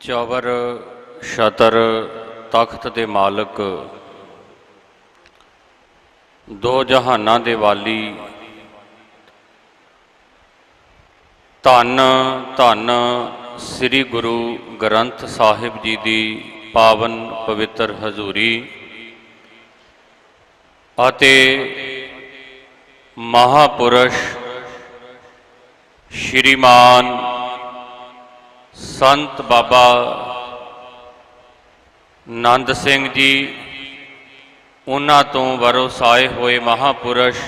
ਚਵਰ, ਸ਼ਤਰ, ਤਖਤ ਦੇ ਮਾਲਕ, ਦੋ ਜਹਾਨਾਂ ਦੇ ਵਾਲੀ, ਧੰਨ ਧੰਨ ਸ੍ਰੀ ਗੁਰੂ ਗ੍ਰੰਥ ਸਾਹਿਬ ਜੀ ਦੀ ਪਾਵਨ ਪਵਿੱਤਰ ਹਜ਼ੂਰੀ ਅਤੇ ਮਹਾਪੁਰਸ਼ ਸ਼੍ਰੀਮਾਨ ਸੰਤ ਬਾਬਾ ਨੰਦ ਸਿੰਘ ਜੀ, ਉਹਨਾਂ ਤੋਂ ਵਰੋਸਾਏ ਹੋਏ ਮਹਾਪੁਰਸ਼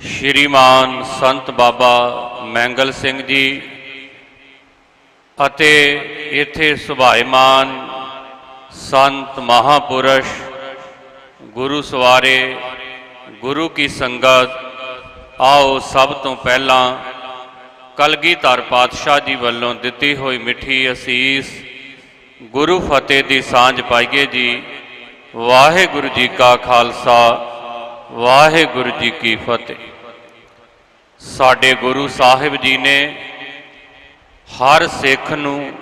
ਸ਼੍ਰੀਮਾਨ ਸੰਤ ਬਾਬਾ ਮੈਂਗਲ ਸਿੰਘ ਜੀ ਅਤੇ ਇੱਥੇ ਸੁਭਾਇਮਾਨ ਸੰਤ ਮਹਾਪੁਰਸ਼ ਗੁਰੂ ਸਵਾਰੇ ਗੁਰੂ ਕੀ ਸੰਗਤ, ਆਓ ਸਭ ਤੋਂ ਪਹਿਲਾਂ ਕਲਗੀਧਰ ਪਾਤਸ਼ਾਹ ਜੀ ਵੱਲੋਂ ਦਿੱਤੀ ਹੋਈ ਮਿੱਠੀ ਅਸੀਸ ਗੁਰੂ ਫਤਿਹ ਦੀ ਸਾਂਝ ਪਾਈਏ ਜੀ। ਵਾਹਿਗੁਰੂ ਜੀ ਕਾ ਖਾਲਸਾ, ਵਾਹਿਗੁਰੂ ਜੀ ਕੀ ਫਤਿਹ। ਸਾਡੇ ਗੁਰੂ ਸਾਹਿਬ ਜੀ ਨੇ ਹਰ ਸਿੱਖ ਨੂੰ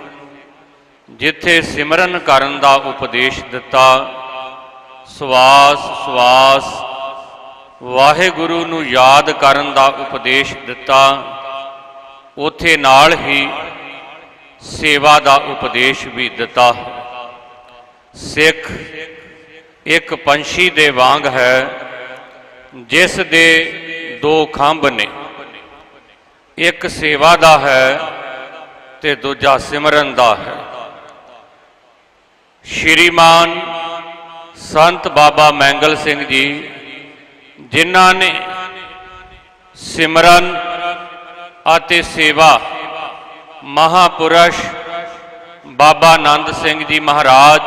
ਜਿੱਥੇ ਸਿਮਰਨ ਕਰਨ ਦਾ ਉਪਦੇਸ਼ ਦਿੱਤਾ, ਸਵਾਸ ਸਵਾਸ, ਵਾਹਿਗੁਰੂ ਨੂੰ ਯਾਦ ਕਰਨ ਦਾ ਉਪਦੇਸ਼ ਦਿੱਤਾ ਉਥੇ ਨਾਲ ਹੀ ਸੇਵਾ ਦਾ ਉਪਦੇਸ਼ ਵੀ ਦਿੱਤਾ ਹੈ। ਸਿੱਖ ਇੱਕ ਪੰਛੀ ਦੇ ਵਾਂਗ ਹੈ, ਜਿਸ ਦੇ ਦੋ ਖੰਭ ਨੇ। ਇੱਕ ਸੇਵਾ ਦਾ ਹੈ ਤੇ ਦੂਜਾ ਸਿਮਰਨ ਦਾ ਹੈ। ਸ਼੍ਰੀਮਾਨ ਸੰਤ ਬਾਬਾ ਮੈਂਗਲ ਸਿੰਘ ਜੀ, ਜਿਨ੍ਹਾਂ ਨੇ ਸਿਮਰਨ ਅਤੇ ਸੇਵਾ ਮਹਾਪੁਰਸ਼ ਬਾਬਾ ਆਨੰਦ ਸਿੰਘ ਜੀ ਮਹਾਰਾਜ,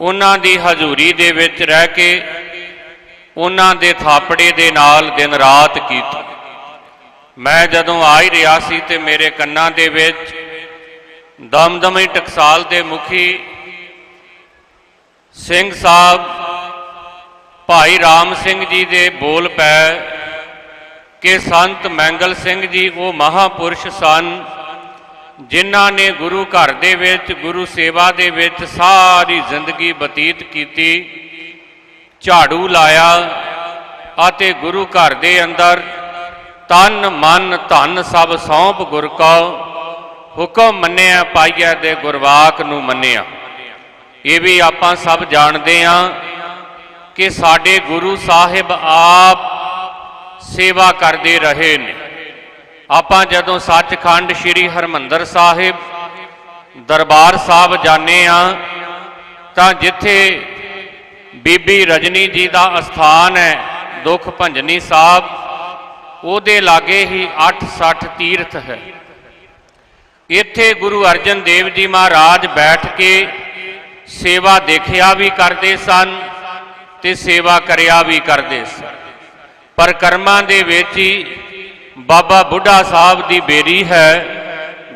ਉਹਨਾਂ ਦੀ ਹਜ਼ੂਰੀ ਦੇ ਵਿੱਚ ਰਹਿ ਕੇ ਉਹਨਾਂ ਦੇ ਥਾਪੜੇ ਦੇ ਨਾਲ ਦਿਨ ਰਾਤ ਕੀਤੀ। ਮੈਂ ਜਦੋਂ ਆ ਹੀ ਰਿਹਾ ਸੀ ਤੇ ਮੇਰੇ ਕੰਨਾਂ ਦੇ ਵਿੱਚ ਦਮਦਮੀ ਟਕਸਾਲ ਦੇ ਮੁਖੀ ਸਿੰਘ ਸਾਹਿਬ, ਭਾਈ ਰਾਮ ਸਿੰਘ ਜੀ ਦੇ ਬੋਲ ਪੈ ਕਿ ਸੰਤ ਮੈਂਗਲ ਸਿੰਘ ਜੀ ਉਹ ਮਹਾਪੁਰਸ਼ ਸਨ, ਜਿਨ੍ਹਾਂ ਨੇ ਗੁਰੂ ਘਰ ਦੇ ਵਿੱਚ, ਗੁਰੂ ਸੇਵਾ ਦੇ ਵਿੱਚ ਸਾਰੀ ਜ਼ਿੰਦਗੀ ਬਤੀਤ ਕੀਤੀ, ਝਾੜੂ ਲਾਇਆ ਅਤੇ ਗੁਰੂ ਘਰ ਦੇ ਅੰਦਰ ਤਨ, ਮਨ, ਧਨ ਸਭ ਸੌਂਪ ਗੁਰ ਕੋ ਹੁਕਮ ਮੰਨਿਆ, ਪਾਈਆ ਦੇ ਗੁਰਵਾਕ ਨੂੰ ਮੰਨਿਆ। ਇਹ ਵੀ ਆਪਾਂ ਸਭ ਜਾਣਦੇ ਹਾਂ ਕਿ ਸਾਡੇ ਗੁਰੂ ਸਾਹਿਬ ਆਪ ਸੇਵਾ ਕਰਦੇ ਰਹੇ ਨੇ। ਆਪਾਂ ਜਦੋਂ ਸੱਚਖੰਡ ਸ੍ਰੀ ਹਰਮੰਦਰ ਸਾਹਿਬ ਦਰਬਾਰ ਸਾਹਿਬ ਜਾਂਦੇ ਆ, ਤਾਂ ਜਿੱਥੇ ਬੀਬੀ ਰਜਨੀ ਜੀ ਦਾ ਅਸਥਾਨ ਹੈ, ਦੁਖ ਭੰਜਨੀ ਸਾਹਿਬ, ਉਹਦੇ ਲਾਗੇ ਹੀ 860 ਤੀਰਥ ਹੈ। ਇੱਥੇ ਗੁਰੂ ਅਰਜਨ ਦੇਵ ਜੀ ਮਹਾਰਾਜ ਬੈਠ ਕੇ ਸੇਵਾ ਦੇਖਿਆ ਵੀ ਕਰਦੇ ਸਨ ਤੇ ਸੇਵਾ ਕਰਿਆ ਵੀ ਕਰਦੇ ਸਨ। ਪਰ ਕਰਮਾਂ ਦੇ ਵਿੱਚ ਹੀ ਬਾਬਾ ਬੁੱਢਾ ਸਾਹਿਬ ਦੀ ਬੇਰੀ ਹੈ,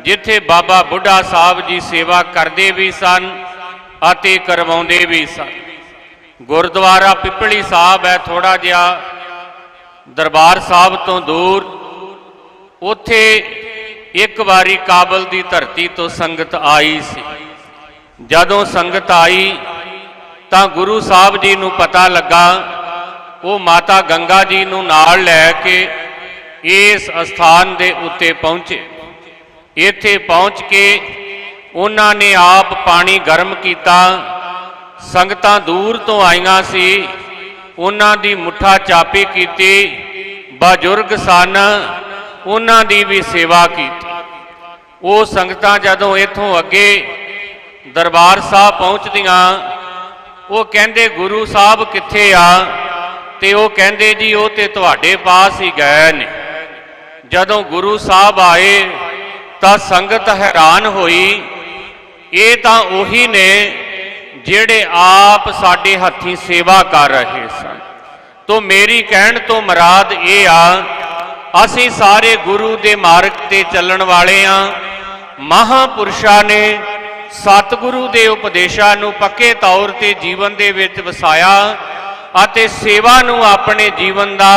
ਜਿੱਥੇ ਬਾਬਾ ਬੁੱਢਾ ਸਾਹਿਬ ਜੀ ਸੇਵਾ ਕਰਦੇ ਵੀ ਸਨ ਅਤੇ ਕਰਵਾਉਂਦੇ ਵੀ ਸਨ। ਗੁਰਦੁਆਰਾ ਪਿੱਪਲੀ ਸਾਹਿਬ ਹੈ ਥੋੜਾ ਜਿਹਾ ਦਰਬਾਰ ਸਾਹਿਬ ਤੋਂ ਦੂਰ। ਉੱਥੇ ਇੱਕ ਵਾਰੀ ਕਾਬਲ ਦੀ ਧਰਤੀ ਤੋਂ ਸੰਗਤ ਆਈ ਸੀ। ਜਦੋਂ ਸੰਗਤ ਆਈ ਤਾਂ ਗੁਰੂ ਸਾਹਿਬ ਜੀ ਨੂੰ ਪਤਾ ਲੱਗਾ ਉਹ ਮਾਤਾ ਗੰਗਾ ਜੀ ਨੂੰ ਨਾਲ ਲੈ ਕੇ ਇਸ ਅਸਥਾਨ ਦੇ ਉੱਤੇ ਪਹੁੰਚੇ। ਇੱਥੇ ਪਹੁੰਚ ਕੇ ਉਹਨਾਂ ਨੇ ਆਪ ਪਾਣੀ ਗਰਮ ਕੀਤਾ। ਸੰਗਤਾਂ ਦੂਰ ਤੋਂ ਆਈਆਂ ਸੀ। ਉਹਨਾਂ ਦੀ ਮੁੱਠਾ ਚਾਪੀ ਕੀਤੀ। ਬਜ਼ੁਰਗ ਸਨ। ਉਹਨਾਂ ਦੀ ਵੀ ਸੇਵਾ ਕੀਤੀ। ਉਹ ਸੰਗਤਾਂ ਜਦੋਂ ਇੱਥੋਂ ਅੱਗੇ ਦਰਬਾਰ ਸਾਹਿਬ ਪਹੁੰਚਦੀਆਂ, ਉਹ ਕਹਿੰਦੇ, ਗੁਰੂ ਸਾਹਿਬ ਕਿੱਥੇ ਆ? ਤੇ ਉਹ ਕਹਿੰਦੇ ਜੀ ਉਹ ਤੇ ਤੁਹਾਡੇ ਪਾਸ ਹੀ ਗਏ ਨੇ। ਜਦੋਂ ਗੁਰੂ ਸਾਹਿਬ ਆਏ ਤਾਂ ਸੰਗਤ ਹੈਰਾਨ ਹੋਈ। ਇਹ ਤਾਂ ਉਹੀ ਨੇ ਜਿਹੜੇ ਆਪ ਸਾਡੇ ਹੱਥੀਂ ਸੇਵਾ ਕਰ ਰਹੇ ਸਨ। ਤੋਂ ਮੇਰੀ ਕਹਿਣ ਤੋਂ ਮਰਾਦ ਇਹ ਆ, ਅਸੀਂ ਸਾਰੇ ਗੁਰੂ ਦੇ ਮਾਰਗ ਤੇ ਚੱਲਣ ਵਾਲੇ ਆ। ਮਹਾਪੁਰਸ਼ਾਂ ਨੇ ਸਤਿਗੁਰੂ ਦੇ ਉਪਦੇਸ਼ਾਂ ਨੂੰ ਪੱਕੇ ਤੌਰ ਤੇ ਜੀਵਨ ਦੇ ਵਿੱਚ ਵਸਾਇਆ। ਅਤੇ ਸੇਵਾ ਨੂੰ ਆਪਣੇ ਜੀਵਨ ਦਾ,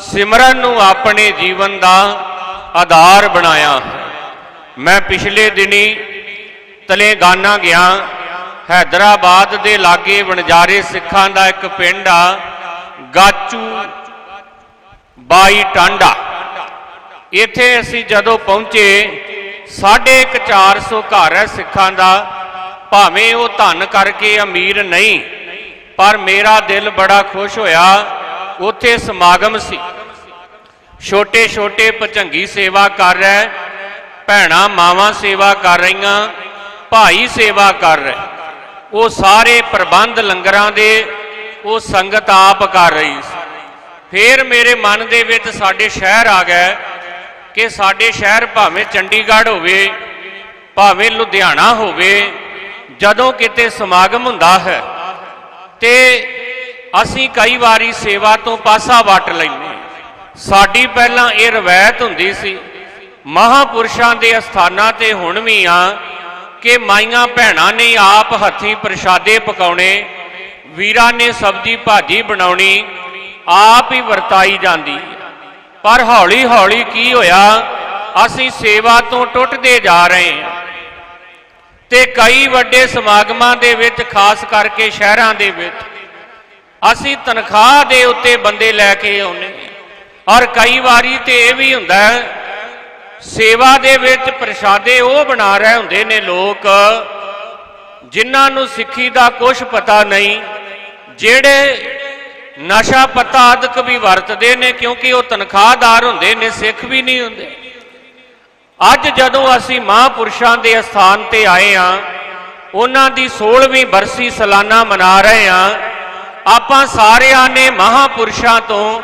ਸਿਮਰਨ ਨੂੰ ਆਪਣੇ ਜੀਵਨ ਦਾ ਆਧਾਰ ਬਣਾਇਆ। ਮੈਂ ਪਿਛਲੇ ਦਿਨੀ ਤਲੇਗਾਨਾ ਗਿਆ। ਹੈਦਰਾਬਾਦ ਦੇ ਲਾਗੇ ਵਣਜਾਰੇ ਸਿੱਖਾਂ ਦਾ ਇੱਕ ਪਿੰਡ ਆ, ਗਾਚੂ ਬਾਈ ਟਾਂਡਾ ਇੱਥੇ ਅਸੀਂ ਜਦੋਂ ਪਹੁੰਚੇ, ਸਾਢੇ ਕੁ 400 ਘਰ ਹੈ ਸਿੱਖਾਂ ਦਾ। ਭਾਵੇਂ ਉਹ ਧਨ ਕਰਕੇ ਅਮੀਰ ਨਹੀਂ ਪਰ ਮੇਰਾ ਦਿਲ ਬੜਾ ਖੁਸ਼ ਹੋਇਆ, ਉੱਥੇ ਸਮਾਗਮ ਸੀ। ਛੋਟੇ ਛੋਟੇ ਭਚੰਗੀ ਸੇਵਾ ਕਰ ਰਿਹਾ, ਭੈਣਾ ਮਾਵਾਂ ਸੇਵਾ ਕਰ ਰਹੀਆਂ, ਭਾਈ ਸੇਵਾ ਕਰ ਰਹੇ। ਉਹ ਸਾਰੇ ਪ੍ਰਬੰਧ ਲੰਗਰਾਂ ਦੇ, ਉਹ ਸੰਗਤ ਆਪ ਕਰ ਰਹੀ ਸੀ। ਫਿਰ ਮੇਰੇ ਮਨ ਦੇ ਵਿੱਚ ਸਾਡੇ ਸ਼ਹਿਰ ਆ ਗਿਆ ਕਿ ਸਾਡੇ ਸ਼ਹਿਰ ਭਾਵੇਂ ਚੰਡੀਗੜ੍ਹ ਹੋਵੇ, ਭਾਵੇਂ ਲੁਧਿਆਣਾ ਹੋਵੇ, ਜਦੋਂ ਕਿਤੇ ਸਮਾਗਮ ਹੁੰਦਾ ਹੈ ਤੇ ਅਸੀਂ ਕਈ ਵਾਰੀ ਸੇਵਾ ਤੋਂ ਪਾਸਾ ਵਟ ਲੈਂਦੇ ਸਾਡੀ ਪਹਿਲਾਂ ਇਹ ਰਵਾਇਤ ਹੁੰਦੀ ਸੀ, ਮਹਾਪੁਰਸ਼ਾਂ ਦੇ ਅਸਥਾਨਾਂ ਤੇ ਹੁਣ ਵੀ ਆ ਕਿ ਮਾਈਆਂ ਭੈਣਾਂ ਨੇ ਆਪ ਹੱਥੀਂ ਪ੍ਰਸ਼ਾਦੇ ਪਕਾਉਣੇ, ਵੀਰਾਂ ਨੇ ਸਬਜ਼ੀ ਭਾਜੀ ਬਣਾਉਣੀ, ਆਪ ਹੀ ਵਰਤਾਈ ਜਾਂਦੀ ਪਰ ਹੌਲੀ ਹੌਲੀ ਕੀ ਹੋਇਆ, ਅਸੀਂ ਸੇਵਾ ਤੋਂ ਟੁੱਟਦੇ ਜਾ ਰਹੇ ਹਾਂ। ਤੇ ਕਈ ਵੱਡੇ ਸਮਾਗਮਾਂ ਦੇ ਵਿੱਚ, ਖਾਸ ਕਰਕੇ ਸ਼ਹਿਰਾਂ ਦੇ ਵਿੱਚ, ਅਸੀਂ ਤਨਖਾਹ ਦੇ ਉੱਤੇ ਬੰਦੇ ਲੈ ਕੇ ਆਉਨੇ ਔਰ ਕਈ ਵਾਰੀ ਤੇ ਇਹ ਵੀ ਹੁੰਦਾ ਹੈ, ਸੇਵਾ ਦੇ ਵਿੱਚ ਪ੍ਰਸ਼ਾਦੇ ਉਹ ਬਣਾ ਰਹੇ ਹੁੰਦੇ ਨੇ ਲੋਕ, ਜਿਨ੍ਹਾਂ ਨੂੰ ਸਿੱਖੀ ਦਾ ਕੁਝ ਪਤਾ ਨਹੀਂ, ਜਿਹੜੇ ਨਸ਼ਾ ਪਤਾ ਆਦਿਕ ਵੀ ਵਰਤਦੇ ਨੇ, ਕਿਉਂਕਿ ਉਹ ਤਨਖਾਹਦਾਰ ਹੁੰਦੇ ਨੇ, ਸਿੱਖ ਵੀ ਨਹੀਂ ਹੁੰਦੇ। ਅੱਜ ਜਦੋਂ ਅਸੀਂ ਮਹਾਪੁਰਸ਼ਾਂ ਦੇ ਅਸਥਾਨ ਤੇ ਆਏ ਆ, ਉਹਨਾਂ ਦੀ 16ਵੀਂ ਬਰਸੀ ਸਾਲਾਨਾ ਮਨਾ ਰਹੇ ਆ, ਆਪਾਂ ਸਾਰਿਆਂ ਨੇ ਮਹਾਪੁਰਸ਼ਾਂ ਤੋਂ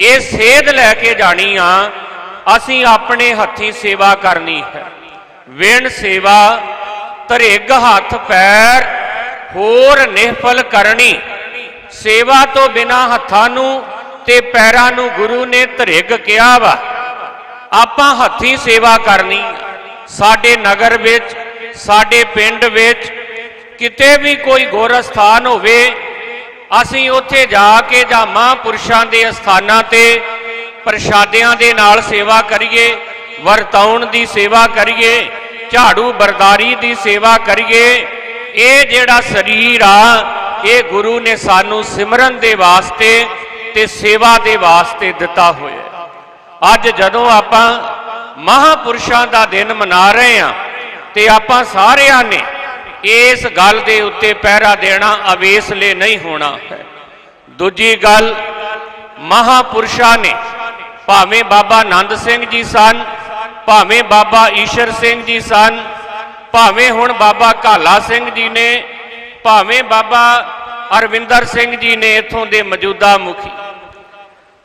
ਇਹ ਸੇਧ ਲੈ ਕੇ ਜਾਣੀ ਆ, ਅਸੀਂ ਆਪਣੇ ਹੱਥੀਂ ਸੇਵਾ ਕਰਨੀ ਹੈ। ਵਿਣ ਸੇਵਾ, ਧਰੇਗ ਹੱਥ ਪੈਰ, ਹੋਰ ਨਿਹਫਲ ਕਰਨੀ। ਸੇਵਾ ਤੋਂ ਬਿਨਾ ਹੱਥਾਂ ਨੂੰ ਤੇ ਪੈਰਾਂ ਨੂੰ ਗੁਰੂ ਨੇ ਧਰੇਗ ਕਿਹਾ ਵਾ। ਆਪਾਂ ਹੱਥੀਂ ਸੇਵਾ ਕਰਨੀ ਸਾਡੇ ਨਗਰ ਵਿੱਚ, ਸਾਡੇ ਪਿੰਡ ਵਿੱਚ ਕਿਤੇ ਵੀ ਕੋਈ ਗੁਰ ਸਥਾਨ ਹੋਵੇ, ਅਸੀਂ ਉੱਥੇ ਜਾ ਕੇ ਜਾਂ ਮਹਾਂਪੁਰਸ਼ਾਂ ਦੇ ਅਸਥਾਨਾਂ ਤੇ ਪ੍ਰਸ਼ਾਦਿਆਂ ਦੇ ਨਾਲ ਸੇਵਾ ਕਰੀਏ, ਵਰਤਾਉਣ ਦੀ ਸੇਵਾ ਕਰੀਏ, ਝਾੜੂ ਬਰਦਾਰੀ ਦੀ ਸੇਵਾ ਕਰੀਏ, ਇਹ ਜਿਹੜਾ ਸਰੀਰ ਆ, ਇਹ ਗੁਰੂ ਨੇ ਸਾਨੂੰ ਸਿਮਰਨ ਦੇ ਵਾਸਤੇ ਤੇ ਸੇਵਾ ਦੇ ਵਾਸਤੇ ਦਿੱਤਾ ਹੋਇਆ। ਅੱਜ ਜਦੋਂ ਆਪਾਂ ਮਹਾਪੁਰਸ਼ਾਂ ਦਾ ਦਿਨ ਮਨਾ ਰਹੇ ਹਾਂ ਤੇ ਆਪਾਂ ਸਾਰਿਆਂ ਨੇ ਇਸ ਗੱਲ ਦੇ ਉੱਤੇ ਪਹਿਰਾ ਦੇਣਾ ਅਵੇਸਲੇ ਨਹੀਂ ਹੋਣਾ। ਹੈ ਦੂਜੀ ਗੱਲ, ਮਹਾਪੁਰਸ਼ਾਂ ਨੇ ਭਾਵੇਂ ਬਾਬਾ ਆਨੰਦ ਸਿੰਘ ਜੀ ਸਨ, ਭਾਵੇਂ ਬਾਬਾ ਈਸ਼ਰ ਸਿੰਘ ਜੀ ਸਨ, ਭਾਵੇਂ ਹੁਣ ਬਾਬਾ ਕਾਲਾ ਸਿੰਘ ਜੀ ਨੇ, ਭਾਵੇਂ ਬਾਬਾ ਅਰਵਿੰਦਰ ਸਿੰਘ ਜੀ ਨੇ ਇਥੋਂ ਦੇ ਮੌਜੂਦਾ ਮੁਖੀ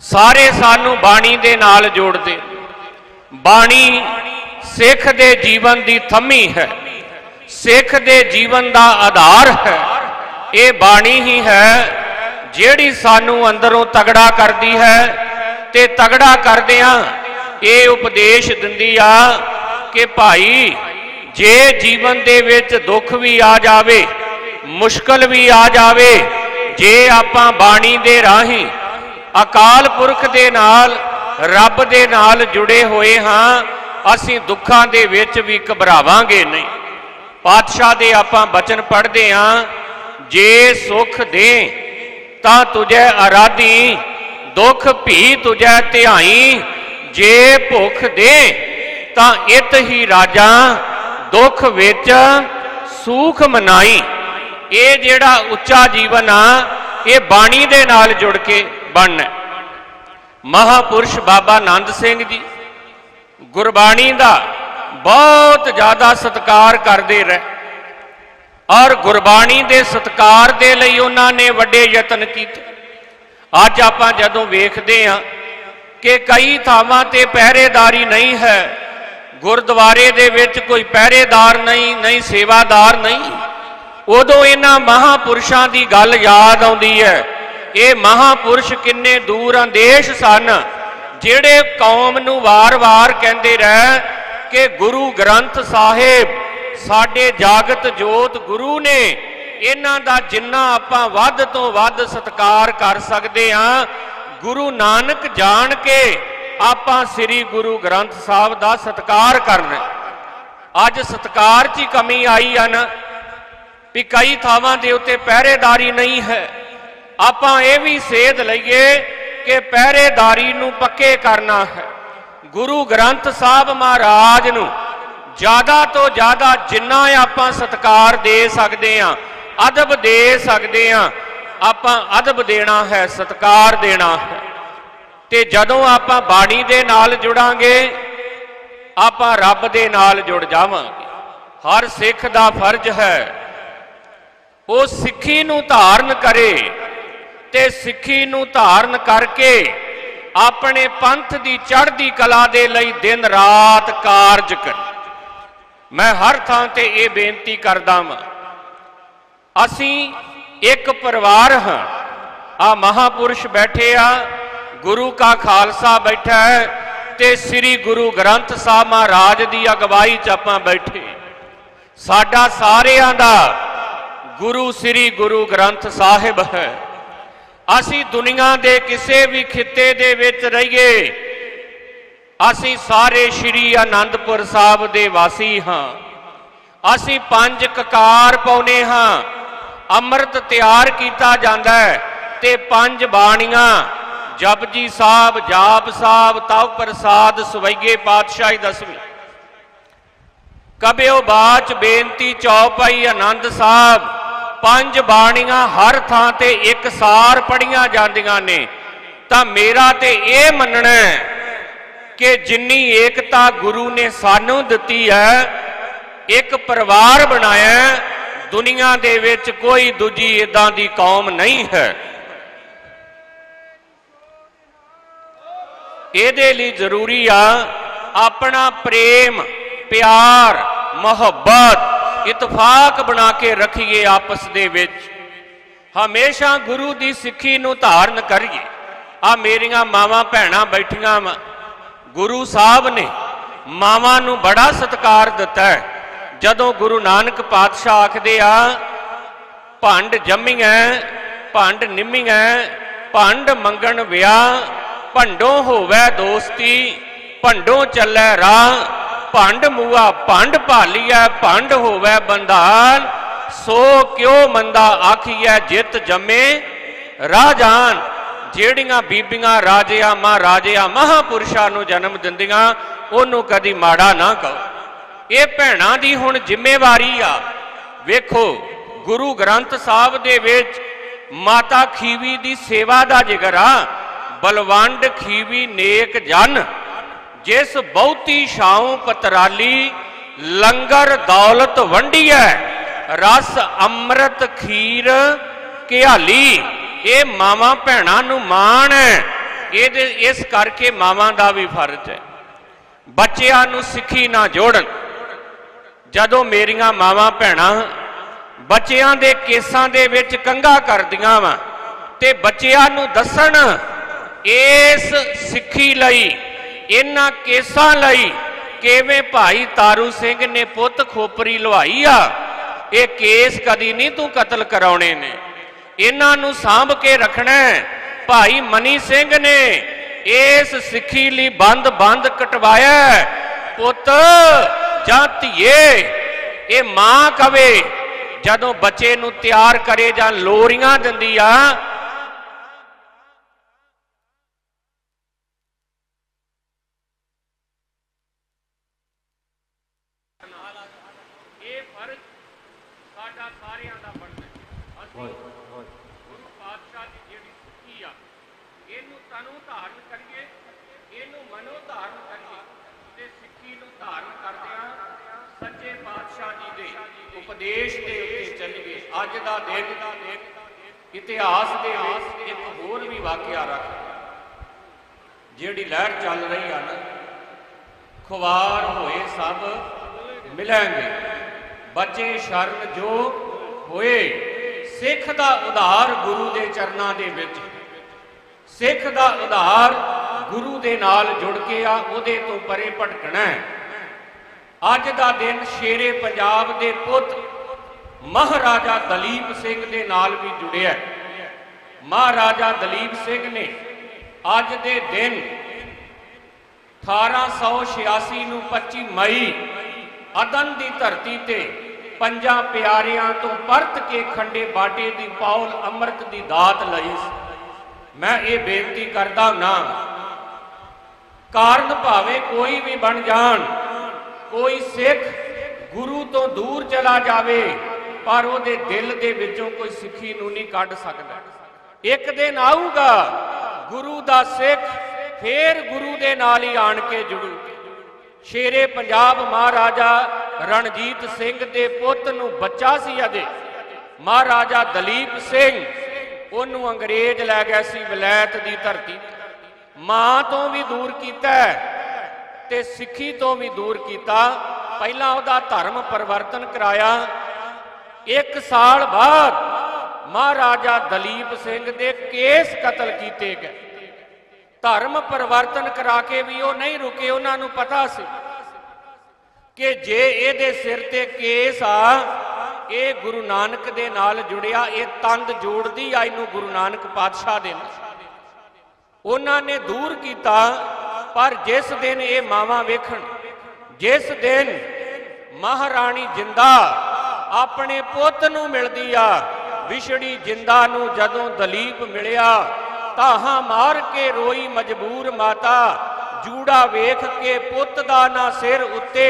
ਸਾਰੇ ਸਾਨੂੰ ਬਾਣੀ ਦੇ ਨਾਲ ਜੋੜਦੇ। ਬਾਣੀ ਸਿੱਖ ਦੇ ਜੀਵਨ ਦੀ ਥੰਮੀ ਹੈ। ਸਿੱਖ ਦੇ ਜੀਵਨ ਦਾ ਆਧਾਰ ਹੈ। ਇਹ ਬਾਣੀ ਹੀ ਹੈ ਜਿਹੜੀ ਸਾਨੂੰ ਅੰਦਰੋਂ ਤਗੜਾ ਕਰਦੀ ਹੈ ਤੇ ਤਗੜਾ ਕਰਦਿਆਂ ਇਹ ਉਪਦੇਸ਼ ਦਿੰਦੀ ਆ ਕਿ ਭਾਈ, ਜੇ ਜੀਵਨ ਦੇ ਵਿੱਚ ਦੁੱਖ ਵੀ ਆ ਜਾਵੇ, ਮੁਸ਼ਕਲ ਵੀ ਆ ਜਾਵੇ, ਜੇ ਆਪਾਂ ਬਾਣੀ ਦੇ ਰਾਹੀਂ ਅਕਾਲ ਪੁਰਖ ਦੇ ਨਾਲ, ਰੱਬ ਦੇ ਨਾਲ ਜੁੜੇ ਹੋਏ ਹਾਂ, ਅਸੀਂ ਦੁੱਖਾਂ ਦੇ ਵਿੱਚ ਵੀ ਘਬਰਾਵਾਂਗੇ ਨਹੀਂ। ਪਾਤਸ਼ਾਹ ਦੇ ਆਪਾਂ ਬਚਨ ਪੜ੍ਹਦੇ ਹਾਂ, ਜੇ ਸੁਖ ਦੇ, ਤਾਂ ਤੁਝੇ ਅਰਾਧੀ ਦੁੱਖ ਭੀ ਤੁਝੇ ਧਿਆਈ, ਜੇ ਭੁਖ ਦੇ, ਤਾਂ ਇਤ ਹੀ ਰਾਜਾ, ਦੁੱਖ ਵਿੱਚ ਸੂਖ ਮਨਾਈ। ਇਹ ਜਿਹੜਾ ਉੱਚਾ ਜੀਵਨ ਆ, ਇਹ ਬਾਣੀ ਦੇ ਨਾਲ ਜੁੜ ਕੇ ਬਣਨਾ ਹੈ। ਮਹਾਪੁਰਸ਼ ਬਾਬਾ ਆਨੰਦ ਸਿੰਘ ਜੀ ਗੁਰਬਾਣੀ ਦਾ ਬਹੁਤ ਜ਼ਿਆਦਾ ਸਤਿਕਾਰ ਕਰਦੇ ਰਹੇ ਔਰ ਗੁਰਬਾਣੀ ਦੇ ਸਤਿਕਾਰ ਦੇ ਲਈ ਉਹਨਾਂ ਨੇ ਵੱਡੇ ਯਤਨ ਕੀਤੇ ਅੱਜ ਆਪਾਂ ਜਦੋਂ ਵੇਖਦੇ ਹਾਂ ਕਿ ਕਈ ਥਾਵਾਂ ਤੇ ਪਹਿਰੇਦਾਰੀ ਨਹੀਂ ਹੈ, ਗੁਰਦੁਆਰੇ ਦੇ ਵਿੱਚ ਕੋਈ ਪਹਿਰੇਦਾਰ ਨਹੀਂ ਨਹੀਂ ਸੇਵਾਦਾਰ ਨਹੀਂ, ਉਦੋਂ ਇਹਨਾਂ ਮਹਾਪੁਰਸ਼ਾਂ ਦੀ ਗੱਲ ਯਾਦ ਆਉਂਦੀ ਹੈ ਇਹ ਮਹਾਪੁਰਸ਼ ਕਿੰਨੇ ਦੂਰ ਅੰਦੇਸ਼ ਸਨ, ਜਿਹੜੇ ਕੌਮ ਨੂੰ ਵਾਰ-ਵਾਰ ਕਹਿੰਦੇ ਰਹਿ ਕਿ ਗੁਰੂ ਗ੍ਰੰਥ ਸਾਹਿਬ, ਸਾਡੇ ਜਾਗਤ ਜੋਤ ਗੁਰੂ ਨੇ, ਇਹਨਾਂ ਦਾ ਜਿੰਨਾ ਆਪਾਂ ਵੱਧ ਤੋਂ ਵੱਧ ਸਤਿਕਾਰ ਕਰ ਸਕਦੇ ਹਾਂ, ਗੁਰੂ ਨਾਨਕ ਜਾਣ ਕੇ ਆਪਾਂ ਸ੍ਰੀ ਗੁਰੂ ਗ੍ਰੰਥ ਸਾਹਿਬ ਦਾ ਸਤਿਕਾਰ ਕਰਨਾ। ਅੱਜ ਸਤਿਕਾਰ 'ਚ ਹੀ ਕਮੀ ਆਈ ਆ ਨਾ ਵੀ ਕਈ ਥਾਵਾਂ ਦੇ ਉੱਤੇ ਪਹਿਰੇਦਾਰੀ ਨਹੀਂ ਹੈ। ਆਪਾਂ ਇਹ ਵੀ ਸੇਧ ਲਈਏ ਕਿ ਪਹਿਰੇਦਾਰੀ ਨੂੰ ਪੱਕੇ ਕਰਨਾ ਹੈ। ਗੁਰੂ ਗ੍ਰੰਥ ਸਾਹਿਬ ਮਹਾਰਾਜ ਨੂੰ ਜ਼ਿਆਦਾ ਤੋਂ ਜ਼ਿਆਦਾ ਜਿੰਨਾ ਆਪਾਂ ਸਤਕਾਰ ਦੇ ਸਕਦੇ ਆ ਅਦਬ ਦੇ ਸਕਦੇ ਆ ਆਪਾਂ ਅਦਬ ਦੇਣਾ ਹੈ, ਸਤਕਾਰ ਦੇਣਾ ਹੈ। ਤੇ ਜਦੋਂ ਆਪਾਂ ਬਾਣੀ ਦੇ ਨਾਲ ਜੁੜਾਂਗੇ, ਆਪਾਂ ਰੱਬ ਦੇ ਨਾਲ ਜੁੜ ਜਾਵਾਂਗੇ। ਹਰ ਸਿੱਖ ਦਾ ਫਰਜ਼ ਹੈ, ਉਹ ਸਿੱਖੀ ਨੂੰ ਧਾਰਨ ਕਰੇ ਤੇ ਸਿੱਖੀ ਨੂੰ ਧਾਰਨ ਕਰਕੇ ਆਪਣੇ ਪੰਥ ਦੀ ਚੜ੍ਹਦੀ ਕਲਾ ਦੇ ਲਈ ਦਿਨ ਰਾਤ ਕਾਰਜ ਕਰੇ। ਮੈਂ ਹਰ ਥਾਂ ਤੇ ਇਹ ਬੇਨਤੀ ਕਰਦਾ ਹਾਂ ਅਸੀਂ ਇੱਕ ਪਰਿਵਾਰ ਹਾਂ। ਆ ਮਹਾਪੁਰਸ਼ ਬੈਠੇ ਆ। ਗੁਰੂ ਕਾ ਖਾਲਸਾ ਬੈਠਾ ਹੈ ਤੇ ਸ੍ਰੀ ਗੁਰੂ ਗ੍ਰੰਥ ਸਾਹਿਬ ਮਹਾਰਾਜ ਦੀ ਅਗਵਾਈ 'ਚ ਆਪਾਂ ਬੈਠੇ। ਸਾਡਾ ਸਾਰਿਆਂ ਦਾ ਗੁਰੂ ਸ੍ਰੀ ਗੁਰੂ ਗ੍ਰੰਥ ਸਾਹਿਬ ਹੈ। ਅਸੀਂ ਦੁਨੀਆ ਦੇ ਕਿਸੇ ਵੀ ਖਿੱਤੇ ਦੇ ਵਿੱਚ ਰਹੀਏ, ਅਸੀਂ ਸਾਰੇ ਸ੍ਰੀ ਆਨੰਦਪੁਰ ਸਾਹਿਬ ਦੇ ਵਾਸੀ ਹਾਂ। ਅਸੀਂ ਪੰਜ ਕਕਾਰ ਪਾਉਨੇ ਹਾਂ, ਅੰਮ੍ਰਿਤ ਤਿਆਰ ਕੀਤਾ ਜਾਂਦਾ ਹੈ ਤੇ ਪੰਜ ਬਾਣੀਆਂ ਜਪਜੀ ਸਾਹਿਬ, ਜਾਪ ਸਾਹਿਬ ਤਵ ਪ੍ਰਸਾਦ, ਸਵਈਏ ਪਾਤਸ਼ਾਹੀ ਦਸਵੀਂ ਕਬਿਓ ਬਾਚ ਬੇਨਤੀ ਚੌਪਾਈ ਆਨੰਦ ਸਾਹਿਬ ਪੰਜ ਬਾਣੀਆਂ ਹਰ ਥਾਂ ਤੇ ਇੱਕ ਸਾਰ ਪੜੀਆਂ ਜਾਂਦੀਆਂ ਨੇ। ਤਾਂ ਮੇਰਾ ਤੇ ਇਹ ਮੰਨਣਾ ਹੈ ਕਿ ਜਿੰਨੀ ਏਕਤਾ ਗੁਰੂ ਨੇ ਸਾਨੂੰ ਦਿੱਤੀ ਹੈ ਇੱਕ ਪਰਿਵਾਰ ਬਣਾਇਆ ਹੈ, ਦੁਨੀਆ ਦੇ ਵਿੱਚ ਕੋਈ ਦੂਜੀ ਇਦਾਂ ਦੀ ਕੌਮ ਨਹੀਂ ਹੈ। ਇਹਦੇ ਲਈ ਜ਼ਰੂਰੀ ਆ ਆਪਣਾ ਪ੍ਰੇਮ ਪਿਆਰ ਮੁਹੱਬਤ ਇਤਫਾਕ ਬਣਾ ਕੇ ਰੱਖੀਏ ਆਪਸ ਦੇ ਵਿੱਚ। ਹਮੇਸ਼ਾ ਗੁਰੂ ਦੀ ਸਿੱਖੀ ਨੂੰ ਧਾਰਨ ਕਰੀਏ। ਆ ਮੇਰੀਆਂ ਮਾਵਾਂ ਭੈਣਾਂ ਬੈਠੀਆਂ ਵਾ। ਗੁਰੂ ਸਾਹਿਬ ਨੇ ਮਾਵਾਂ ਨੂੰ ਬੜਾ ਸਤਿਕਾਰ ਦਿੱਤਾ ਹੈ। ਜਦੋਂ ਗੁਰੂ ਨਾਨਕ ਪਾਤਸ਼ਾਹ ਆਖਦੇ ਆ, ਭੰਡ ਜੰਮੀਆਂ ਭੰਡ ਨਿੰਮੀਆਂ ਭੰਡ ਮੰਗਣ ਵਿਆਹ, ਭੰਡੋਂ ਹੋਵੇ ਦੋਸਤੀ, ਭੰਡੋਂ ਚੱਲੈ ਰਾਹ ਭੰਡ ਮੂਆ, ਭੰਡ ਭਾਲੀਐ, ਭੰਡ ਹੋਵੇ ਬੰਧਾਨ। ਸੋ ਕਿਉ ਮੰਦਾ ਆਖੀਐ, ਜਿਤ ਜੰਮੇ ਰਾਜਾਨ। ਜਿਹੜੀਆਂ ਬੀਬੀਆਂ, ਰਾਜਿਆਂ ਮਹਾਰਾਜਿਆਂ ਮਹਾਪੁਰਸ਼ਾਂ ਨੂੰ ਜਨਮ ਦਿੰਦੀਆਂ, ਉਹਨੂੰ ਕਦੀ ਮਾੜਾ ਨਾ ਕਹੋ। ਇਹ ਭੈਣਾਂ ਦੀ ਹੁਣ ਜ਼ਿੰਮੇਵਾਰੀ ਆ। ਵੇਖੋ, ਗੁਰੂ ਗ੍ਰੰਥ ਸਾਹਿਬ ਦੇ ਵਿੱਚ ਮਾਤਾ ਖੀਵੀ ਦੀ ਸੇਵਾ ਦਾ ਜ਼ਿਕਰ ਆ। ਬਲਵੰਡ ਖੀਵੀ ਨੇਕ ਜਨ। ਜਿਸ ਬਹੁਤੀ ਛਾਉ ਪਤਰਾਲੀ ਲੰਗਰ ਦੌਲਤ ਵੰਡੀਐ ਰਸ ਅੰਮ੍ਰਿਤ ਖੀਰ ਘਿਆਲੀ, ਇਹ ਮਾਵਾਂ ਭੈਣਾਂ ਨੂੰ ਮਾਣ ਹੈ ਇਹਦੇ, ਇਸ ਕਰਕੇ ਮਾਵਾਂ ਦਾ ਵੀ ਫਰਜ਼ ਹੈ ਬੱਚਿਆਂ ਨੂੰ ਸਿੱਖੀ ਨਾ ਜੋੜਨ। ਜਦੋਂ ਮੇਰੀਆਂ ਮਾਵਾਂ ਭੈਣਾਂ ਬੱਚਿਆਂ ਦੇ ਕੇਸਾਂ ਦੇ ਵਿੱਚ ਕੰਗਾ ਕਰਦੀਆਂ ਵਾ ਤੇ ਬੱਚਿਆਂ ਨੂੰ ਦੱਸਣ, ਇਸ ਸਿੱਖੀ ਲਈ ਇਹਨਾਂ ਕੇਸਾਂ ਲਈ ਕਿਵੇਂ ਭਾਈ ਤਾਰੂ ਸਿੰਘ ਨੇ ਪੁੱਤ ਖੋਪਰੀ ਲਵਾਈ ਆ? ਇਹ ਕੇਸ ਕਦੀ ਨਹੀਂ ਤੂੰ ਕਤਲ ਕਰਾਉਣੇ ਨੇ। ਇਹਨਾਂ ਨੂੰ ਸਾਂਭ ਕੇ ਰੱਖਣਾ ਭਾਈ ਮਨੀ ਸਿੰਘ ਨੇ ਇਸ ਸਿੱਖੀ ਲਈ ਬੰਦ ਬੰਦ ਕਟਵਾਇਆ ਪੁੱਤ ਜਾਂ ਧੀਏ, ਇਹ ਮਾਂ ਕਵੇ, ਜਦੋਂ ਬੱਚੇ ਨੂੰ ਤਿਆਰ ਕਰੇ ਜਾਂ ਲੋਰੀਆਂ ਦਿੰਦੀ ਆ ਇਹ ਫਰਜ਼ ਸਾਡਾ ਸਾਰਿਆਂ ਦਾ ਬਣਦਾ ਹੈ। ਅਸੀਂ ਗੁਰੂ ਪਾਤਸ਼ਾਹ ਦੀ ਜਿਹੜੀ ਸਿੱਖੀ ਆ ਇਹਨੂੰ ਤਨੋਂ ਧਾਰਨ ਕਰੀਏ ਇਹਨੂੰ ਮਨੋਂ ਧਾਰਨ ਕਰੀਏ ਤੇ ਸਿੱਖੀ ਨੂੰ ਧਾਰਨ ਕਰਦਿਆਂ ਸੱਚੇ ਪਾਤਸ਼ਾਹ ਜੀ ਦੇ ਉਪਦੇਸ਼ ਦੇ ਉੱਤੇ ਚੱਲੀਏ। ਅੱਜ ਦਾ ਦਿਨ ਇਤਿਹਾਸ ਦੇ ਵਿੱਚ ਇੱਕ ਹੋਰ ਵੀ ਵਾਕਿਆ ਰੱਖ। ਜਿਹੜੀ ਲਹਿਰ ਚੱਲ ਰਹੀ ਆ ਨਾ ਖੁਆਰ ਹੋਏ ਸਭ ਮਿਲਾਂਗੇ। ਬਚੇ ਸ਼ਰਨ ਜੋ ਹੋਏ, ਸਿੱਖ ਦਾ ਉਧਾਰ ਗੁਰੂ ਦੇ ਚਰਨਾਂ ਦੇ ਵਿੱਚ। ਸਿੱਖ ਦਾ ਉਧਾਰ ਗੁਰੂ ਦੇ ਨਾਲ ਜੁੜ ਕੇ ਆ, ਉਹਦੇ ਤੋਂ ਪਰੇ ਭਟਕਣਾ ਅੱਜ ਦਾ ਦਿਨ ਸ਼ੇਰੇ ਪੰਜਾਬ ਦੇ ਪੁੱਤ ਮਹਾਰਾਜਾ ਦਲੀਪ ਸਿੰਘ ਦੇ ਨਾਲ ਵੀ ਜੁੜਿਆ ਮਹਾਰਾਜਾ ਦਲੀਪ ਸਿੰਘ ਨੇ ਅੱਜ ਦੇ ਦਿਨ 1886 ਨੂੰ 25 ਮਈ ਅਦਨ ਦੀ ਧਰਤੀ ਤੇ ਪੰਜਾਂ ਪਿਆਰਿਆਂ ਤੋਂ ਪਰਤ ਕੇ ਖੰਡੇ ਬਾਟੇ ਦੀ ਪੌਲ ਅੰਮ੍ਰਿਤ ਦੀ ਦਾਤ ਲਈ ਮੈਂ ਇਹ ਬੇਨਤੀ ਕਰਦਾ ਨਾ, ਕਾਰਨ ਭਾਵੇਂ ਕੋਈ ਵੀ ਬਣ ਜਾਣ, ਕੋਈ ਸਿੱਖ ਗੁਰੂ ਤੋਂ ਦੂਰ ਚਲਾ ਜਾਵੇ, ਪਰ ਉਹਦੇ ਦਿਲ ਦੇ ਵਿੱਚੋਂ ਕੋਈ ਸਿੱਖੀ ਨੂੰ ਨਹੀਂ ਕੱਢ ਸਕਦਾ। ਇੱਕ ਦਿਨ ਆਊਗਾ, ਗੁਰੂ ਦਾ ਸਿੱਖ ਫੇਰ ਗੁਰੂ ਦੇ ਨਾਲ ਹੀ ਆਣ ਕੇ ਜੁੜੂ ਸ਼ੇਰੇ ਪੰਜਾਬ ਮਹਾਰਾਜਾ ਰਣਜੀਤ ਸਿੰਘ ਦੇ ਪੁੱਤ ਨੂੰ ਬੱਚਾ ਸੀ ਅਜੇ। ਮਹਾਰਾਜਾ ਦਲੀਪ ਸਿੰਘ, ਉਹਨੂੰ ਅੰਗਰੇਜ਼ ਲੈ ਗਿਆ ਸੀ ਵਿਲਾਇਤ ਦੀ ਧਰਤੀ। ਮਾਂ ਤੋਂ ਵੀ ਦੂਰ ਕੀਤਾ ਹੈ ਤੇ ਸਿੱਖੀ ਤੋਂ ਵੀ ਦੂਰ ਕੀਤਾ। ਪਹਿਲਾਂ ਉਹਦਾ ਧਰਮ ਪਰਿਵਰਤਨ ਕਰਾਇਆ। ਇੱਕ ਸਾਲ ਬਾਅਦ ਮਹਾਰਾਜਾ ਦਲੀਪ ਸਿੰਘ ਦੇ ਕੇਸ ਕਤਲ ਕੀਤੇ ਗਏ। ਧਰਮ ਪਰਿਵਰਤਨ ਕਰਾ ਕੇ ਵੀ ਉਹ ਨਹੀਂ ਰੁਕੇ, ਉਹਨਾਂ ਨੂੰ ਪਤਾ ਸੀ ਕਿ ਜੇ ਇਹਦੇ ਸਿਰ ਤੇ ਕੇਸ ਆ, ਇਹ ਗੁਰੂ ਨਾਨਕ ਦੇ ਨਾਲ ਜੁੜਿਆ, ਇਹ ਤੰਦ ਜੋੜਦੀ ਆ ਇਹਨੂੰ ਗੁਰੂ ਨਾਨਕ ਪਾਤਸ਼ਾਹ ਦੇ ਨਾਲ। ਉਹਨਾਂ ਨੇ ਦੂਰ ਕੀਤਾ, ਪਰ ਜਿਸ ਦਿਨ ਇਹ ਮਾਵਾ ਵੇਖਣ, ਜਿਸ ਦਿਨ ਮਹਾਰਾਣੀ ਜਿੰਦਾ ਆਪਣੇ ਪੁੱਤ ਨੂੰ ਮਿਲਦੀ ਆ, ਵਿਛੜੀ ਜਿੰਦਾ ਨੂੰ ਜਦੋਂ ਦਲੀਪ ਮਿਲਿਆ ਤਾਹਾਂ ਮਾਰ ਕੇ ਰੋਈ ਮਜਬੂਰ ਮਾਤਾ। ਜੂੜਾ ਵੇਖ ਕੇ ਪੁੱਤ ਦਾ ਨਾ ਸਿਰ ਉੱਤੇ,